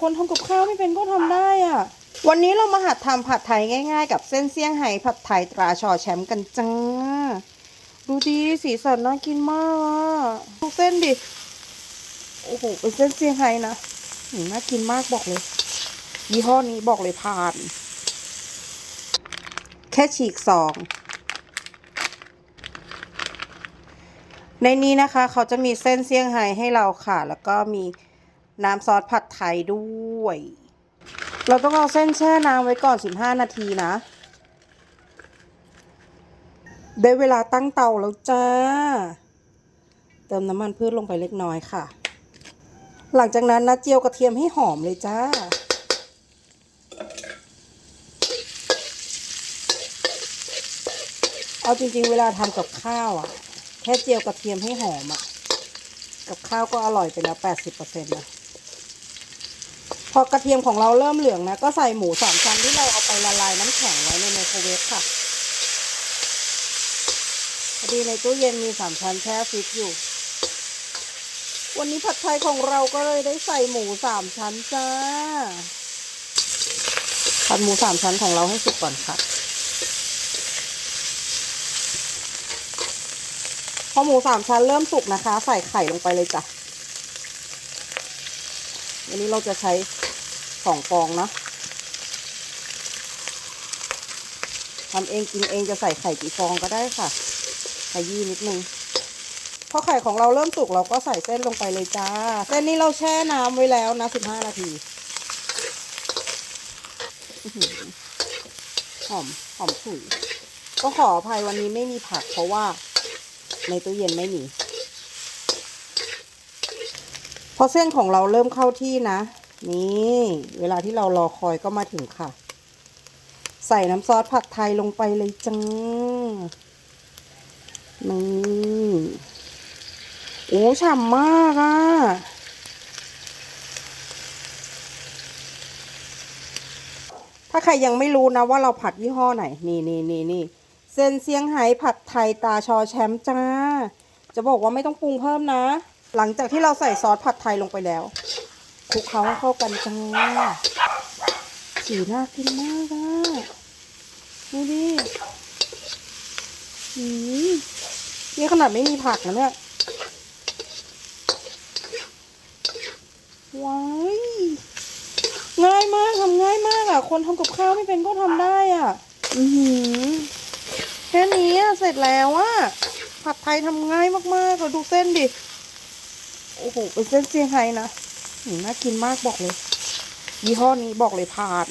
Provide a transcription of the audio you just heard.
คนทำกับข้าวไม่เป็นก็ทำได้อะ วันนี้เรามาหัดทำผัดไทยง่าย ๆ กับเส้นเซี่ยงไฮ้ผัดไทยตราชอแชมป์กันจ้า ดูดีสีสันน่ากินมากอะดูเส้นดิ โอ้โหเป็นเส้นเซี่ยงไฮ้นะน่ากินมากบอกเลย ยี่ห้อนี้บอกเลยผ่าน แค่ฉีกซองในนี้นะคะ เขาจะมีเส้นเซี่ยงไฮ้ให้เราค่ะ แล้วก็มี น้ำซอสผัดไทยด้วย เราต้องเอาเส้นแช่น้ำไว้ก่อน 15 นาทีนะ ได้เวลาตั้งเตาแล้วจ้า เติมน้ำมันพืชลงไปเล็กน้อยค่ะ หลังจากนั้นนะเจียวกระเทียมให้หอมเลยจ้าเอาจริงๆ เวลาทำกับข้าวอะ แค่เจียวกระเทียมให้หอมอะ กับข้าวก็อร่อยไปแล้ว 80%นะ พอกระเทียมของเราเริ่มเหลืองนะ ก็ใส่หมูสามชั้นที่เราเอาไปละลายน้ำแข็งไว้ในไมโครเวฟค่ะพอดีในตู้เย็นมีสามชั้นแช่ฟิตอยู่ วันนี้ผัดไทยของเราก็เลยได้ใส่หมูสามชั้นจ้าผัดหมูสามชั้นของเราให้สุกก่อนค่ะพอหมูสามชั้นเริ่มสุกนะคะ ใส่ไข่ลงไปเลยจ้ะ วันนี้เราจะใช้สองฟองนะทำเองกินเองจะใส่ไข่กี่ฟองก็ได้ค่ะขยี้นิดนึงพอไข่ของเราเริ่มสุกเราก็ใส่เส้นลงไปเลยจ้า เส้นนี้เราแช่น้ำไว้แล้วนะสิบห้านาทีหอหอมหอมฉุยก็ขออภัยวันนี้ไม่มีผักเพราะว่าในตู้เย็นไม่มี พอเส้นของเราเริ่มเข้าที่นะ นี่เวลาที่เรารอคอยก็มาถึงค่ะ ใส่น้ำซอสผัดไทยลงไปเลยจังนี่โอ้ฉ่ำมากอะ่ะถ้าใครยังไม่รู้นะว่าเราผัดยี่ห้อไหน นี่นี่นี่นี่เส้นเซียงไฮ้ผัดไทยตาชอแชมป์จ้า จะบอกว่าไม่ต้องปรุงเพิ่มนะ หลังจากที่เราใส่ซอสผัดไทยลงไปแล้วคลุกเคล้าให้เข้ากันจ้าสีน่ากินมากอะดูดิอืมนี่ขนาดไม่มีผักนะเนี่ยว้ายง่ายมากทำง่ายมากอะ คนทำกับข้าวไม่เป็นก็ทำได้อะ อือหือแค่นี้อะเสร็จแล้วอะผัดไทยทำง่ายมากๆเราดูเส้นดิ โอ้โห เป็นเส้นเซี่ยงไฮ้นะหน่ากินมากบอกเลย ยี่ห้อนี้บอกเลยผ่าน